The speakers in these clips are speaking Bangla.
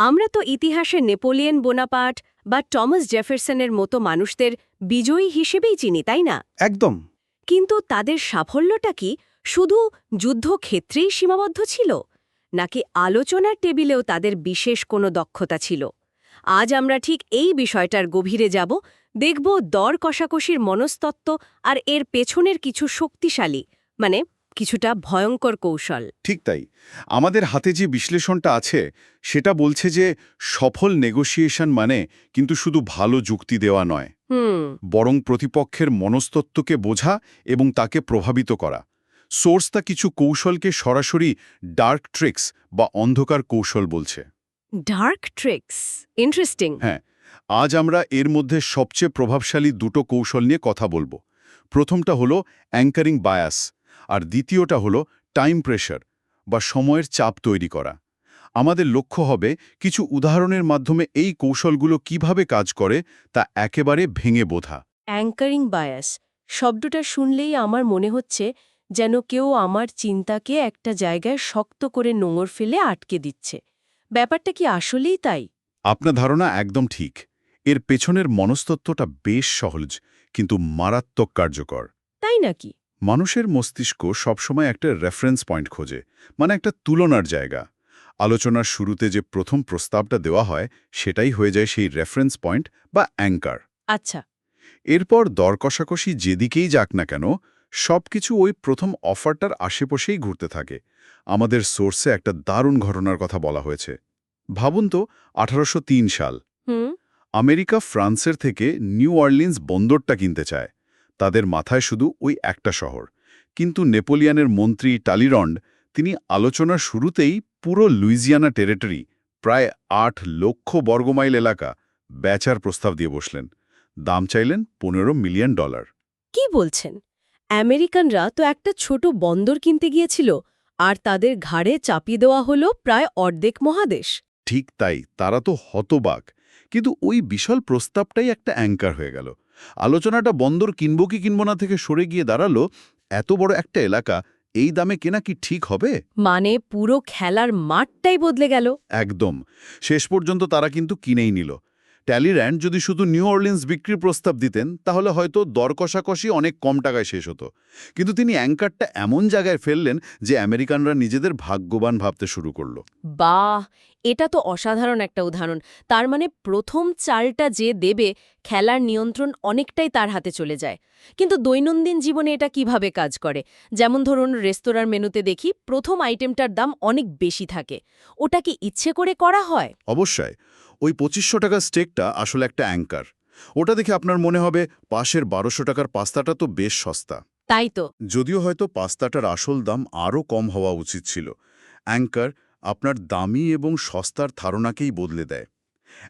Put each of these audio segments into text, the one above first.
আমরা তো ইতিহাসে নেপোলিয়ন বোনাপাট বা টমাস জেফারসনের মতো মানুষদের বিজয়ী হিসেবেই চিনি তাই না? একদম। কিন্তু তাদের সাফল্যটা কি শুধু যুদ্ধক্ষেত্রেই সীমাবদ্ধ ছিল নাকি আলোচনার টেবিলেও তাদের বিশেষ কোনো দক্ষতা ছিল? আজ আমরা ঠিক এই বিষয়টার গভীরে যাব দেখব দর কষাকষির মনস্তত্ত্ব আর এর পেছনের কিছু শক্তিশালী মানে কিছুটা ভয়ঙ্কর কৌশল। ঠিক তাই। আমাদের হাতে যে বিশ্লেষণটা আছে সেটা বলছে যে সফল নেগোসিয়েশন মানে কিন্তু শুধু ভালো যুক্তি দেওয়া নয়। বরং প্রতিপক্ষের মনস্তত্ত্বকে বোঝা এবং তাকে প্রভাবিত করা। সোর্স তা কিছু কৌশলকে সরাসরি ডার্ক ট্রিক্স বা অন্ধকার কৌশল বলছে। Dark tricks? ইন্টারেস্টিং। হ্যাঁ আজ আমরা এর মধ্যে সবচেয়ে প্রভাবশালী দুটো কৌশল নিয়ে কথা বলব। প্রথমটা হলো অ্যাঙ্কারিং বায়াস। আর দ্বিতীয়টা হলো টাইম প্রেশার বা সময়ের চাপ তৈরি করা। আমাদের লক্ষ্য হবে কিছু উদাহরণের মাধ্যমে এই কৌশলগুলো কীভাবে কাজ করে তা একেবারে ভেঙে বোঝা। অ্যাঙ্কারিং বায়াস শব্দটা শুনলেই আমার মনে হচ্ছে যেন কেউ আমার চিন্তাকে একটা জায়গায় শক্ত করে নোঙর ফেলে আটকে দিচ্ছে। ব্যাপারটা কি আসলেই তাই? আপনার ধারণা একদম ঠিক। এর পেছনের মনস্তত্ত্বটা বেশ সহজ কিন্তু মারাত্মক কার্যকর। তাই নাকি? মানুষের মস্তিষ্ক সবসময় একটা রেফারেন্স পয়েন্ট খোঁজে মানে একটা তুলনার জায়গা। আলোচনার শুরুতে যে প্রথম প্রস্তাবটা দেওয়া হয় সেটাই হয়ে যায় সেই রেফারেন্স পয়েন্ট বা অ্যাঙ্কার আচ্ছা। এরপর দর কষাকষি যেদিকেই যাক না কেন সবকিছু ওই প্রথম অফারটার আশেপাশেই ঘুরতে থাকে। আমাদের সোর্সে একটা দারুণ ঘটনার কথা বলা হয়েছে। ভাবুন তো আঠারোশ তিন সাল। আমেরিকা ফ্রান্সের থেকে নিউ অর্লিন্স বন্দরটা কিনতে চায়। তাদের মাথায় শুধু ওই একটা শহর। কিন্তু নেপোলিয়ানের মন্ত্রী টালিরন্ড তিনি আলোচনার শুরুতেই পুরো লুইজিয়ানা টেরিটরি প্রায় আট লক্ষ বর্গমাইল এলাকা বেচার প্রস্তাব দিয়ে বসলেন। দাম চাইলেন পনেরো মিলিয়ন ডলার। কি বলছেন? আমেরিকানরা তো একটা ছোট বন্দর কিনতে গিয়েছিল আর তাদের ঘাড়ে চাপিয়ে দেওয়া হলো প্রায় অর্ধেক মহাদেশ। ঠিক তাই তারা তো হতবাক। কিন্তু ওই বিশাল প্রস্তাবটাই একটা অ্যাঙ্কার হয়ে গেল। আলোচনাটা বন্দর কিনব কি কিনব না থেকে সরে গিয়ে দাঁড়াল এত বড় একটা এলাকা এই দামে কেনা কি ঠিক হবে? মানে পুরো খেলার মাঠটাই বদলে গেল। একদম। শেষ পর্যন্ত তারা কিন্তু কিনেই নিল। ট্যালির্যান্ড যদি শুধু নিউ অর্লিন্স বিক্রির প্রস্তাব দিতেন তাহলে হয়তো দর কষাকষি অনেক কম টাকায় শেষ হতো। কিন্তু তিনি অ্যাঙ্কারটা এমন জায়গায় ফেললেন যে আমেরিকানরা নিজেদের ভাগ্যবান ভাবতে শুরু করল। বাহ! এটা তো অসাধারণ একটা উদাহরণ। তার মানে প্রথম চালটা যে দেবে খেলার নিয়ন্ত্রণ অনেকটাই তার হাতে চলে যায়। কিন্তু দৈনন্দিন জীবনে এটা কীভাবে কাজ করে? যেমন ধরুন রেস্তোরাঁর মেনুতে দেখি প্রথম আইটেমটার দাম অনেক বেশি থাকে। ওটা কি ইচ্ছে করে করা হয়? অবশ্যই। ওই পঁচিশশো টাকার স্টেকটা আসলে একটা অ্যাঙ্কার। ওটা দেখে আপনার মনে হবে পাশের বারোশো টাকার পাস্তাটা তো বেশ সস্তা। তাই তো। যদিও হয়তো পাস্তাটার আসল দাম আরও কম হওয়া উচিত ছিল। অ্যাঙ্কার আপনার দামি এবং সস্তার ধারণাকেই বদলে দেয়।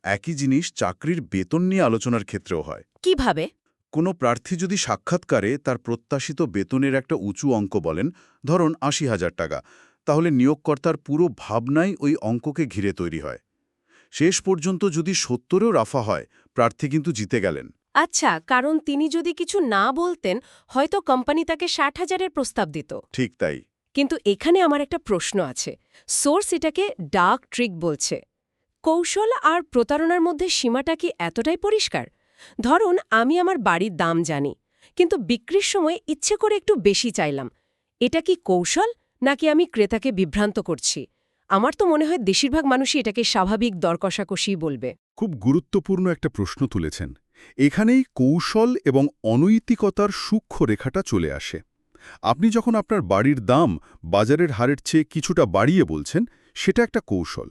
একই জিনিস চাকরির বেতন নিয়ে আলোচনার ক্ষেত্রেও হয়। কীভাবে? কোনো প্রার্থী যদি সাক্ষাৎকারে তার প্রত্যাশিত বেতনের একটা উঁচু অঙ্ক বলেন ধরুন আশি হাজার টাকা তাহলে নিয়োগকর্তার পুরো ভাবনাই ওই অঙ্ককে ঘিরে তৈরি হয়। শেষ পর্যন্ত যদি সত্তরেও রাফা হয় প্রার্থী কিন্তু জিতে গেলেন। আচ্ছা কারণ তিনি যদি কিছু না বলতেন হয়তো কোম্পানি তাকে ষাট হাজারের প্রস্তাব দিত। ঠিক তাই। কিন্তু এখানে আমার একটা প্রশ্ন আছে। সোর্স এটাকে ডার্ক ট্রিক বলছে। কৌশল আর প্রতারণার মধ্যে সীমাটা কি এতটাই পরিষ্কার? ধরুন আমি আমার বাড়ির দাম জানি কিন্তু বিক্রির সময় ইচ্ছে করে একটু বেশি চাইলাম। এটা কি কৌশল নাকি আমি ক্রেতাকে বিভ্রান্ত করছি? আমার তো মনে হয় বেশিরভাগ মানুষই এটাকে স্বাভাবিক দর কষাকষি বলবে। খুব গুরুত্বপূর্ণ একটা প্রশ্ন তুলেছেন। এখানেই কৌশল এবং অনৈতিকতার সূক্ষ্ম রেখাটা চলে আসে। আপনি যখন আপনার বাড়ির দাম বাজারের হারের চেয়ে কিছুটা বাড়িয়ে বলছেন সেটা একটা কৌশল।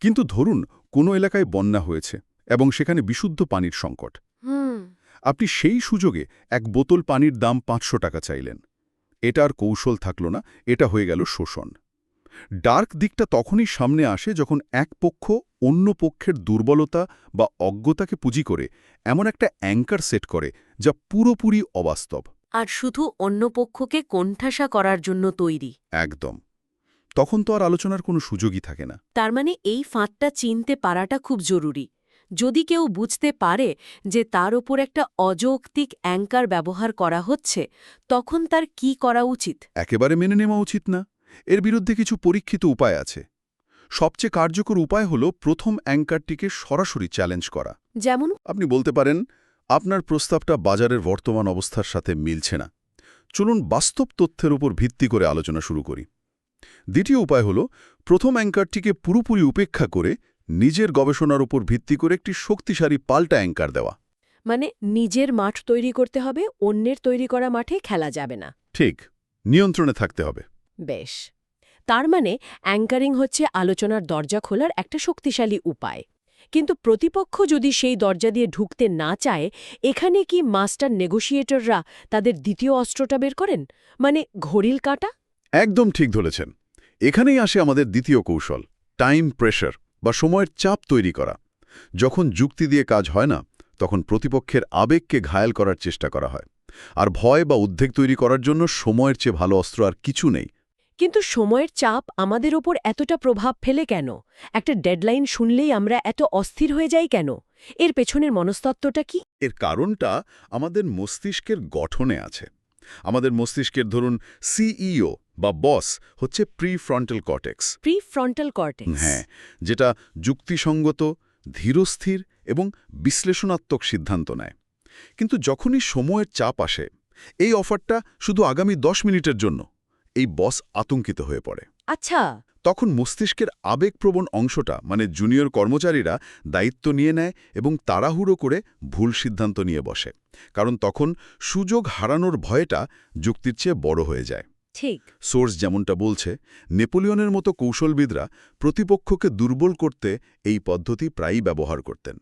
কিন্তু ধরুন কোনো এলাকায় বন্যা হয়েছে এবং সেখানে বিশুদ্ধ পানির সংকট। আপনি সেই সুযোগে এক বোতল পানির দাম পাঁচশো টাকা চাইলেন। এটা আর কৌশল থাকল না এটা হয়ে গেল শোষণ। ডার্ক দিকটা তখনই সামনে আসে যখন এক পক্ষ অন্য পক্ষের দুর্বলতা বা অজ্ঞতাকে পুঁজি করে এমন একটা অ্যাঙ্কার সেট করে যা পুরোপুরি অবাস্তব। আর শুধু অন্য পক্ষকে কোণঠাসা করার জন্য তৈরি। একদম। তখন তো আর আলোচনার কোনো সুযোগই থাকে না। তার মানে এই ফাঁদটা চিনতে পারাটা খুব জরুরি। যদি কেউ বুঝতে পারে যে তার ওপর একটা অযৌক্তিক অ্যাঙ্কার ব্যবহার করা হচ্ছে তখন তার কি করা উচিত? একেবারে মেনে নেওয়া উচিত না। এর বিরুদ্ধে কিছু পরীক্ষিত উপায় আছে। সবচেয়ে কার্যকর উপায় হল প্রথম অ্যাঙ্কারটিকে সরাসরি চ্যালেঞ্জ করা। যেমন? আপনি বলতে পারেন আপনার প্রস্তাবটা বাজারের বর্তমান অবস্থার সাথে মিলছে না। চলুন বাস্তব তথ্যের উপর ভিত্তি করে আলোচনা শুরু করি। দ্বিতীয় উপায় হল প্রথম অ্যাঙ্কারটিকে পুরোপুরি উপেক্ষা করে নিজের গবেষণার উপর ভিত্তি করে একটি শক্তিশালী পাল্টা অ্যাঙ্কার দেওয়া। মানে নিজের মাঠ তৈরি করতে হবে অন্যের তৈরি করা মাঠে খেলা যাবে না। ঠিক নিয়ন্ত্রণে থাকতে হবে। বেশ। তার মানে অ্যাঙ্কারিং হচ্ছে আলোচনার দরজা খোলার একটা শক্তিশালী উপায়। কিন্তু প্রতিপক্ষ যদি সেই দরজা দিয়ে ঢুকতে না চায়, এখানে কি মাস্টার নেগোশিয়েটররা তাদের দ্বিতীয় অস্ত্রটা বের করেন? মানে ঘড়িল কাটা? একদম ঠিক ধরেছেন। এখানেই আসে আমাদের দ্বিতীয় কৌশল, টাইম প্রেশার বা সময়ের চাপ তৈরি করা। যখন যুক্তি দিয়ে কাজ হয় না, তখন প্রতিপক্ষের আবেগকে ঘায়াল করার চেষ্টা করা হয়। আর ভয় বা উদ্বেগ তৈরি করার জন্য সময়ের চেয়ে ভালো অস্ত্র আর কিছু নেই। কিন্তু সময়ের চাপ আমাদের ওপর এতটা প্রভাব ফেলে কেন? একটা ডেডলাইন শুনলেই আমরা এত অস্থির হয়ে যাই কেন? এর পেছনের মনস্তত্ত্বটা কি? এর কারণটা আমাদের মস্তিষ্কের গঠনে আছে। আমাদের মস্তিষ্কের ধরুন সিইও বা বস হচ্ছে prefrontal cortex prefrontal cortex. হ্যাঁ যেটা যুক্তিসঙ্গত ধীরস্থির এবং বিশ্লেষণাত্মক সিদ্ধান্ত নেয়। কিন্তু যখনই সময়ের চাপ আসে এই অফারটা শুধু আগামী দশ মিনিটের জন্য। এই বস আতঙ্কিত হয়ে পড়ে। আচ্ছা। তখন মস্তিষ্কের আবেগপ্রবণ অংশটা মানে জুনিয়র কর্মচারীরা দায়িত্ব নিয়ে নেয় এবং তাড়াহুড়ো করে ভুল সিদ্ধান্ত নিয়ে বসে। কারণ তখন সুযোগ হারানোর ভয়টা যুক্তির চেয়ে বড় হয়ে যায়। ঠিক। সোর্স যেমনটা বলছে নেপোলিয়নের মতো কৌশলবিদরা প্রতিপক্ষকে দুর্বল করতে এই পদ্ধতি প্রায়ই ব্যবহার করতেন।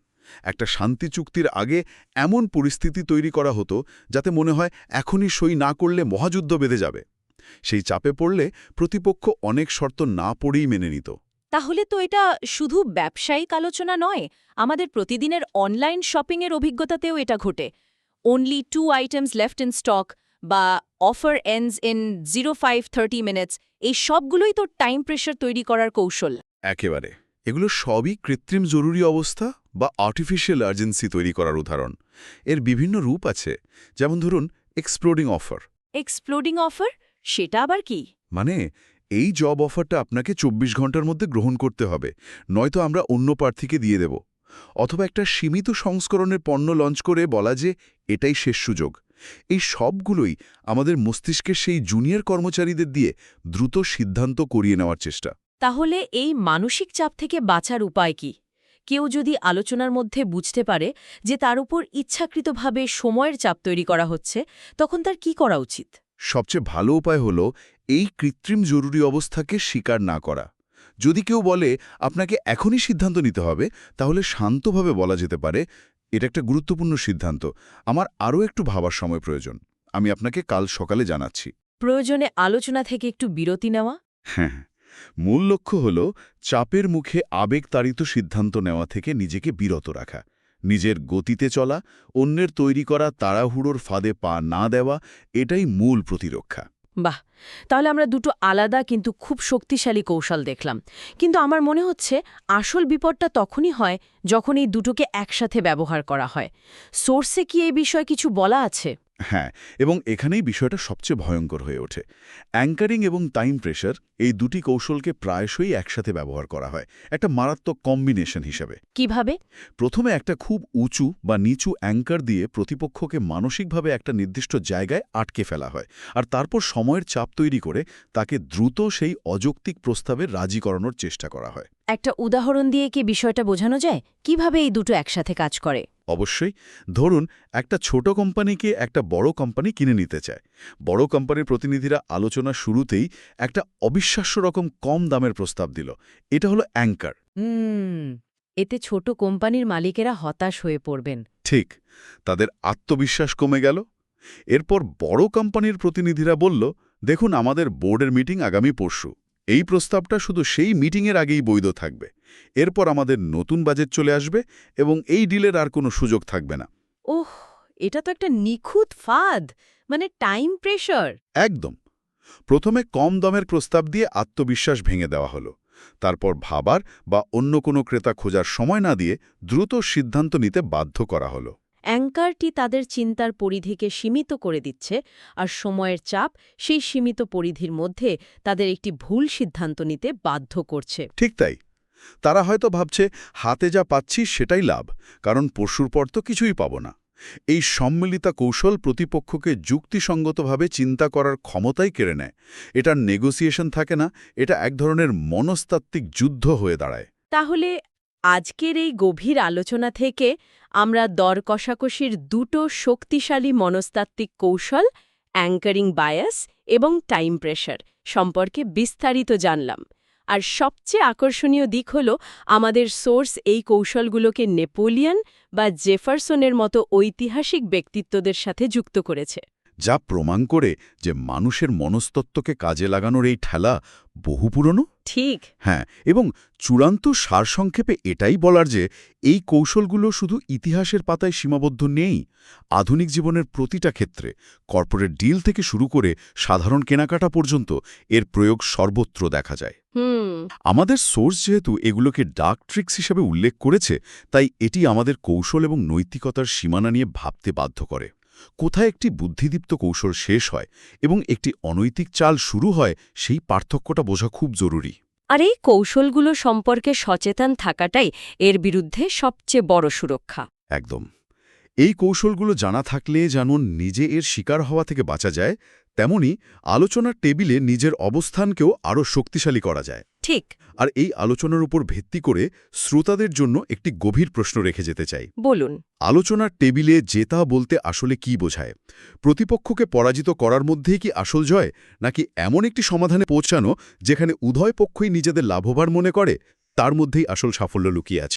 একটা শান্তি চুক্তির আগে এমন পরিস্থিতি তৈরি করা হতো যাতে মনে হয় এখনই সই না করলে মহাযুদ্ধ বেঁধে যাবে। সেই চাপে পড়লে প্রতিপক্ষ অনেক শর্ত না পড়েই মেনে নিত। তাহলে তো এটা শুধু ব্যবসায়িক আলোচনা নয় আমাদের প্রতিদিনের অনলাইন শপিংয়ের অভিজ্ঞতাতেও এটা ঘটে। Only two items left in stock বা offer ends in zero five thirty minutes এই সবগুলোই তো টাইম প্রেশার তৈরি করার কৌশল। একেবারে। এগুলো সবই কৃত্রিম জরুরি অবস্থা বা আর্টিফিশিয়াল আর্জেন্সি তৈরি করার উদাহরণ। এর বিভিন্ন রূপ আছে যেমন ধরুন এক্সপ্লোডিং অফার এক্সপ্লোডিং অফার সেটা আবার কি? মানে এই জব অফারটা আপনাকে ২৪ ঘণ্টার মধ্যে গ্রহণ করতে হবে নয়তো আমরা অন্য প্রার্থীকে দিয়ে দেব। অথবা একটা সীমিত সংস্করণের পণ্য লঞ্চ করে বলা যে এটাই শেষ সুযোগ। এই সবগুলোই আমাদের মস্তিষ্কের সেই জুনিয়র কর্মচারীদের দিয়ে দ্রুত সিদ্ধান্ত করিয়ে নেওয়ার চেষ্টা। তাহলে এই মানসিক চাপ থেকে বাঁচার উপায় কি? কেউ যদি আলোচনার মধ্যে বুঝতে পারে যে তার উপর ইচ্ছাকৃতভাবে সময়ের চাপ তৈরি করা হচ্ছে তখন তার কি করা উচিত? সবচেয়ে ভালো উপায় হল এই কৃত্রিম জরুরি অবস্থাকে স্বীকার না করা। যদি কেউ বলে আপনাকে এখনই সিদ্ধান্ত নিতে হবে তাহলে শান্তভাবে বলা যেতে পারে এটা একটা গুরুত্বপূর্ণ সিদ্ধান্ত। আমার আরও একটু ভাবার সময় প্রয়োজন। আমি আপনাকে কাল সকালে জানাচ্ছি। প্রয়োজনে আলোচনা থেকে একটু বিরতি নেওয়া। হ্যাঁ মূল লক্ষ্য হল চাপের মুখে আবেগতাড়িত সিদ্ধান্ত নেওয়া থেকে নিজেকে বিরত রাখা। নিজের গতিতে চলা, অন্যের তৈরি করা তাড়াহুড়োর ফাঁদে পা না দেওয়া, এটাই মূল প্রতিরক্ষা। বাহ! তাহলে আমরা দুটো আলাদা কিন্তু খুব শক্তিশালী কৌশল দেখলাম। কিন্তু আমার মনে হচ্ছে আসল বিপদটা তখনই হয় যখন এই দুটোকে একসাথে ব্যবহার করা হয়। সোর্সে কি এই বিষয়ে কিছু বলা আছে? হ্যাঁ এবং এখানেই বিষয়টা সবচেয়ে ভয়ঙ্কর হয়ে ওঠে। অ্যাঙ্কারিং এবং টাইম প্রেশার এই দুটি কৌশলকে প্রায়শই একসাথে ব্যবহার করা হয় একটা মারাত্মক কম্বিনেশন হিসেবে। কীভাবে? প্রথমে একটা খুব উঁচু বা নিচু অ্যাঙ্কার দিয়ে প্রতিপক্ষকে মানসিকভাবে একটা নির্দিষ্ট জায়গায় আটকে ফেলা হয় আর তারপর সময়ের চাপ তৈরি করে তাকে দ্রুত সেই অযৌক্তিক প্রস্তাবে রাজি করানোর চেষ্টা করা হয়। একটা উদাহরণ দিয়ে কি বিষয়টা বোঝানো যায়? কীভাবে এই দুটো একসাথে কাজ করে? অবশ্যই ধরুন একটা ছোট কোম্পানিকে একটা বড় কোম্পানি কিনে নিতে চায়। বড় কোম্পানির প্রতিনিধিরা আলোচনা শুরুতেই একটা অবিশ্বাস্য রকম কম দামের প্রস্তাব দিল। এটা হলো অ্যাঙ্কার। এতে ছোট কোম্পানির মালিকেরা হতাশ হয়ে পড়বেন। ঠিক তাদের আত্মবিশ্বাস কমে গেল। এরপর বড় কোম্পানির প্রতিনিধিরা বলল দেখুন আমাদের বোর্ডের মিটিং আগামী পরশু। এই প্রস্তাবটা শুধু সেই মিটিংয়ের আগেই বৈধ থাকবে। এরপর আমাদের নতুন বাজেট চলে আসবে এবং এই ডিলের আর কোনো সুযোগ থাকবে না। ওহ এটা তো একটা নিখুঁত ফাঁদ মানে টাইম প্রেশার। একদম। প্রথমে কম দমের প্রস্তাব দিয়ে আত্মবিশ্বাস ভেঙে দেওয়া হলো। তারপর ভাবার বা অন্য কোনো ক্রেতা খোঁজার সময় না দিয়ে দ্রুত সিদ্ধান্ত নিতে বাধ্য করা হলো। অ্যাঙ্কারটি তাদের চিন্তার পরিধিকে সীমিত করে দিচ্ছে আর সময়ের চাপ সেই সীমিত পরিধির মধ্যে তাদের একটি ভুল সিদ্ধান্ত নিতে বাধ্য করছে। ঠিক তাই। তারা হয়তো ভাবছে হাতে যা পাচ্ছি সেটাই লাভ কারণ পশুর পর তো কিছুই পাব না। এই সম্মিলিতা কৌশল প্রতিপক্ষকে যুক্তিসঙ্গতভাবে চিন্তা করার ক্ষমতাই কেড়ে নেয়। এটার নেগোসিয়েশন থাকে না এটা এক ধরনের মনস্তাত্ত্বিক যুদ্ধ হয়ে দাঁড়ায়। তাহলে আজকের এই গভীর আলোচনা থেকে আমরা দর কষাকষির দুটো শক্তিশালী মনস্তাত্ত্বিক কৌশল অ্যাঙ্কারিং বায়াস এবং টাইম প্রেশার সম্পর্কে বিস্তারিত জানলাম। আর সবচেয়ে আকর্ষণীয় দিক হল আমাদের সোর্স এই কৌশলগুলোকে নেপোলিয়ন বা জেফারসনের মতো ঐতিহাসিক ব্যক্তিত্বদের সাথে যুক্ত করেছে। যা প্রমাণ করে যে মানুষের মনস্তত্ত্বকে কাজে লাগানোর এই ঠেলা বহু পুরনো? ঠিক। হ্যাঁ এবং চূড়ান্ত সারসংক্ষেপে এটাই বলার যে এই কৌশলগুলো শুধু ইতিহাসের পাতায় সীমাবদ্ধ নেই। আধুনিক জীবনের প্রতিটা ক্ষেত্রে কর্পোরেট ডিল থেকে শুরু করে সাধারণ কেনাকাটা পর্যন্ত এর প্রয়োগ সর্বত্র দেখা যায়। আমাদের সোর্স যেহেতু এগুলোকে ডার্ক ট্রিক্স হিসেবে উল্লেখ করেছে তাই এটি আমাদের কৌশল এবং নৈতিকতার সীমানা নিয়ে ভাবতে বাধ্য করে। কোথায় একটি বুদ্ধিদীপ্ত কৌশল শেষ হয় এবং একটি অনৈতিক চাল শুরু হয় সেই পার্থক্যটা বোঝা খুব জরুরি। আর এই কৌশলগুলো সম্পর্কে সচেতন থাকাটাই এর বিরুদ্ধে সবচেয়ে বড় সুরক্ষা। একদম। এই কৌশলগুলো জানা থাকলে যেমন নিজে এর শিকার হওয়া থেকে বাঁচা যায় তেমনি আলোচনার টেবিলে নিজের অবস্থানকেও আরও শক্তিশালী করা যায়। ঠিক। আর এই আলোচনার উপর ভিত্তি করে শ্রোতাদের জন্য একটি গভীর প্রশ্ন রেখে যেতে চাই। বলুন। আলোচনার টেবিলে জেতা বলতে আসলে কি বোঝায়? প্রতিপক্ষকে পরাজিত করার মধ্যেই কি আসল জয় নাকি এমন একটি সমাধানে পৌঁছানো যেখানে উভয় পক্ষই নিজেদের লাভবান মনে করে তার মধ্যেই আসল সাফল্য লুকিয়ে আছে?